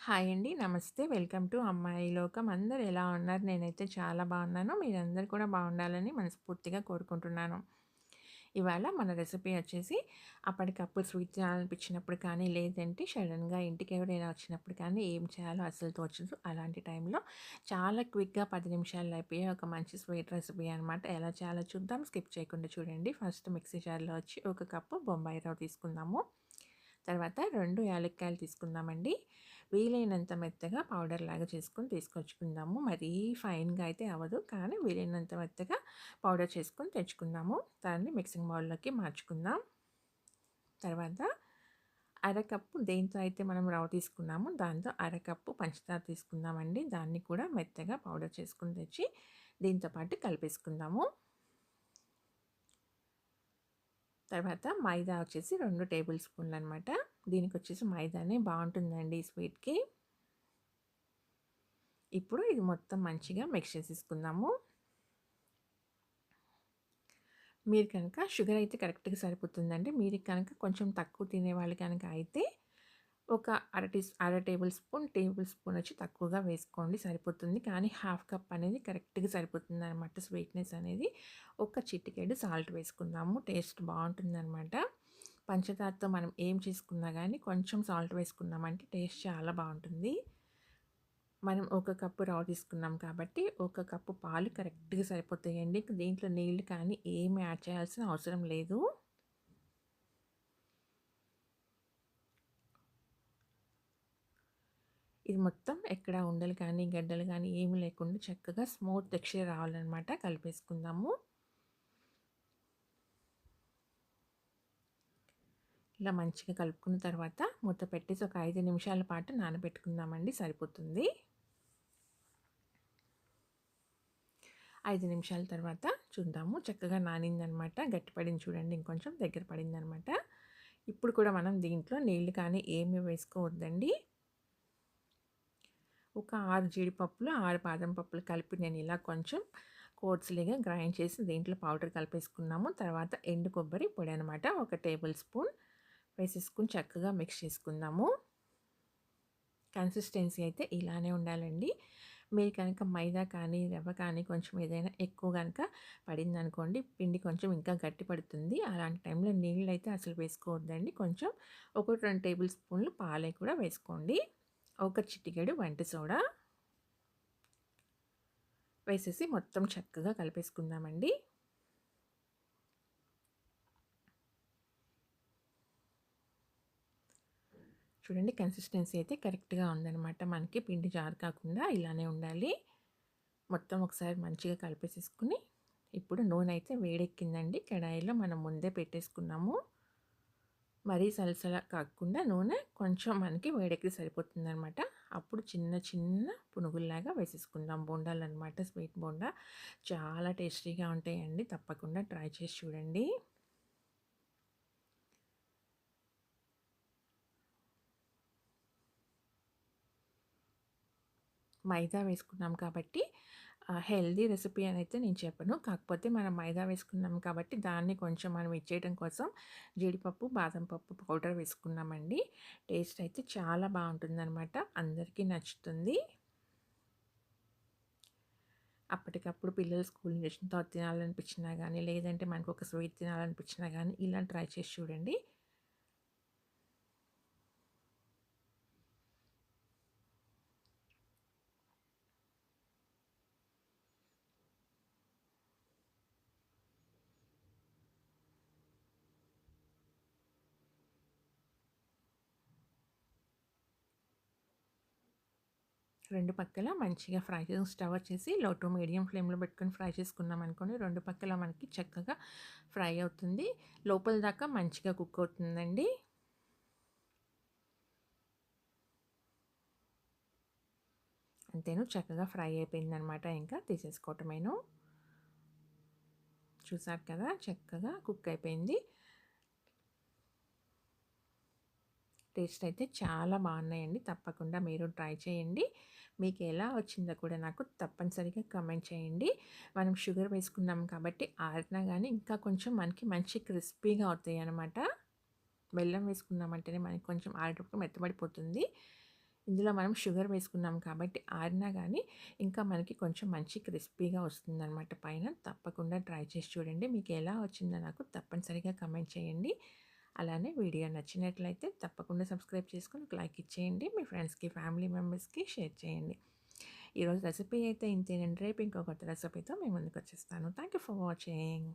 Hi అండి. నమస్తే. Welcome to అమ్మాయి లోకం. అందరు ఎలా ఉన్నారు? నేనైతే చాలా బాగున్నాను. మీరందరూ కూడా బాగుండాలని మనస్ఫూర్తిగా కోరుకుంటున్నాను. ఇవాళ మన రెసిపీ వచ్చేసి అప్పటికప్పుడు స్వీట్ తినాలనిపించినప్పుడు కానీ, లేదంటే సడన్‌గా ఇంటికి ఎవరైనా వచ్చినప్పుడు కానీ ఏం చేయాలో అసలు తోచదు. అలాంటి టైంలో చాలా క్విక్‌గా పది నిమిషాల్లో అయిపోయే ఒక మంచి స్వీట్ రెసిపీ అనమాట. ఎలా చేయాలో చూద్దాం. స్కిప్ చేయకుండా చూడండి. ఫస్ట్ మిక్సీ జార్‌లో వచ్చి ఒక కప్పు బొంబాయి రవ్వ తీసుకుందాము. తర్వాత రెండు యాలక్కాయలు తీసుకుందామండి. వీలైనంత మెత్తగా పౌడర్ లాగా చేసుకొని తీసుకొచ్చుకుందాము. మరీ ఫైన్‌గా అయితే అవ్వదు. కానీ వీలైనంత మెత్తగా పౌడర్ చేసుకొని తెచ్చుకుందాము. దాన్ని మిక్సింగ్ బౌల్‌లోకి మార్చుకుందాం. తర్వాత అరకప్పు దేంతో అయితే మనం రవ్వ తీసుకున్నామో దాంతో అరకప్పు పంచదార తీసుకుందామండి. దాన్ని కూడా మెత్తగా పౌడర్ చేసుకొని తెచ్చి దీంతో పాటు కలిపేసుకుందాము. తర్వాత మైదా వచ్చేసి రెండు టేబుల్ స్పూన్లు అనమాట. దీనికి వచ్చేసి మైదానే బాగుంటుందండి ఈ స్వీట్‌కి. ఇప్పుడు ఇది మొత్తం మంచిగా మిక్స్ చేసేసుకుందాము. మీరు కనుక షుగర్ అయితే కరెక్ట్‌గా సరిపోతుందండి. మీరు కనుక కొంచెం తక్కువ తినేవాళ్ళు కనుక అయితే ఒక అర టీ అర టేబుల్ స్పూన్, టేబుల్ స్పూన్ వచ్చి తక్కువగా వేసుకోండి సరిపోతుంది. కానీ హాఫ్ కప్ అనేది కరెక్ట్‌గా సరిపోతుంది అనమాట స్వీట్‌నెస్ అనేది. ఒక చిటికెడు సాల్ట్ వేసుకుందాము. టేస్ట్ బాగుంటుంది అనమాట పంచదారతో మనం ఏం చేసుకున్నా కానీ కొంచెం సాల్ట్ వేసుకున్నామంటే టేస్ట్ చాలా బాగుంటుంది. మనం ఒక కప్పు రవ్వ తీసుకున్నాం కాబట్టి ఒక కప్పు పాలు కరెక్ట్‌గా సరిపోతాయండి. దీంట్లో నీళ్ళు కానీ ఏమి యాడ్ చేయాల్సిన అవసరం లేదు. ఇది మొత్తం ఎక్కడ ఉండలు కానీ, గడ్డలు కానీ ఏమి లేకుండా చక్కగా స్మూత్ టెక్స్చర్ రావాలనమాట. కలిపేసుకుందాము. ఇలా మంచిగా కలుపుకున్న తర్వాత మూత పెట్టేసి ఒక ఐదు నిమిషాల పాటు నానబెట్టుకుందామండి సరిపోతుంది. ఐదు నిమిషాల తర్వాత చూద్దాము. చక్కగా నానిందనమాట. గట్టిపడింది చూడండి. ఇంకొంచెం దగ్గర పడిందనమాట. ఇప్పుడు కూడా మనం దీంట్లో నీళ్ళు కానీ ఏమి వేసుకోవద్దండి. ఒక ఆరు జీడిపప్పులు, ఆరు బాదం పప్పులు కలిపి నేను ఇలా కొంచెం కోర్స్‌లీగా గ్రైండ్ చేసి దీంట్లో పౌడర్ కలిపేసుకున్నాము. తర్వాత ఎండు కొబ్బరి పొడి అనమాట. ఒక టేబుల్ స్పూన్ వేసేసుకుని చక్కగా మిక్స్ చేసుకుందాము. కన్సిస్టెన్సీ అయితే ఇలానే ఉండాలండి. మీరు కనుక మైదా కానీ, రవ్వ కానీ కొంచెం ఏదైనా ఎక్కువ గనుక పడిందనుకోండి పిండి కొంచెం ఇంకా గట్టి పడుతుంది. అలాంటి టైంలో నీళ్ళు అయితే అసలు వేసుకోవద్దండి. కొంచెం ఒక రెండు టేబుల్ స్పూన్లు పాలే కూడా వేసుకోండి. ఒక చిటికెడు వంట సోడా వేసేసి మొత్తం చక్కగా కలిపేసుకుందామండి. చూడండి కన్సిస్టెన్సీ అయితే కరెక్ట్‌గా ఉందనమాట. మనకి పిండి జారు కాకుండా ఇలానే ఉండాలి. మొత్తం ఒకసారి మంచిగా కలిపేసేసుకుని ఇప్పుడు నూనె అయితే వేడెక్కిందండి. కడాయిలో మనం ముందే పెట్టేసుకున్నాము. మరీ సలసల కాకుండా నూనె కొంచెం మనకి వేడెక్కి సరిపోతుందనమాట. అప్పుడు చిన్న చిన్న పునుగుల్లాగా వేసేసుకుందాం బోండాలనమాట. స్వీట్ బోండా చాలా టేస్టీగా ఉంటాయండి. తప్పకుండా ట్రై చేసి చూడండి. మైదా వేసుకున్నాం కాబట్టి హెల్దీ రెసిపీ అని అయితే నేను చెప్పను. కాకపోతే మనం మైదా వేసుకున్నాం కాబట్టి దాన్ని కొంచెం మనం ఇచ్చేయడం కోసం జీడిపప్పు, బాదం పప్పు పౌడర్ వేసుకున్నామండి. టేస్ట్ అయితే చాలా బాగుంటుందనమాట. అందరికీ నచ్చుతుంది. అప్పటికప్పుడు పిల్లలు స్కూల్ నుంచి వచ్చిన తర్వాత తినాలనిపించినా కానీ, లేదంటే మనకు ఒక స్వీట్ తినాలనిపించినా కానీ ఇలా ట్రై చేసి చూడండి. రెండు పక్కల మంచిగా ఫ్రై చేసి స్టవ్ వచ్చేసి లో టు మీడియం ఫ్లేమ్‌లో పెట్టుకొని ఫ్రై చేసుకున్నాం అనుకోండి. రెండు పక్కల మనకి చక్కగా ఫ్రై అవుతుంది. లోపల దాకా మంచిగా కుక్ అవుతుందండి. అంతేను చక్కగా ఫ్రై అయిపోయిందనమాట. ఇంకా తీసేసుకోవటమేను. చూసారు కదా! చక్కగా కుక్ అయిపోయింది. టేస్ట్ అయితే చాలా బాగున్నాయండి. తప్పకుండా మీరు ట్రై చేయండి. మీకు ఎలా వచ్చిందో కూడా నాకు తప్పనిసరిగా కమెంట్ చేయండి. మనం షుగర్ వేసుకున్నాం కాబట్టి ఆరినా కానీ ఇంకా కొంచెం మనకి మంచి క్రిస్పీగా అవుతాయి అనమాట బెల్లం వేసుకున్నామంటేనే మనకి కొంచెం ఆరేటప్పుడు మెత్తబడిపోతుంది. ఇందులో మనం షుగర్ వేసుకున్నాం కాబట్టి ఆరినా కానీ ఇంకా మనకి కొంచెం మంచి క్రిస్పీగా వస్తుందన్నమాట పైన తప్పకుండా ట్రై చేసి చూడండి మీకు ఎలా వచ్చిందో నాకు తప్పనిసరిగా కమెంట్ చేయండి అలానే వీడియో నచ్చినట్లయితే తప్పకుండా సబ్స్క్రైబ్ చేసుకొని ఒక లైక్ ఇచ్చేయండి. మీ ఫ్రెండ్స్కి ఫ్యామిలీ మెంబర్స్కి షేర్ చేయండి. ఈరోజు రెసిపీ అయితే ఇంతేనండి. రేపు ఇంకో కొత్త రెసిపీతో మేము ముందుకు వచ్చేస్తాను థ్యాంక్ యూ ఫర్ వాచింగ్.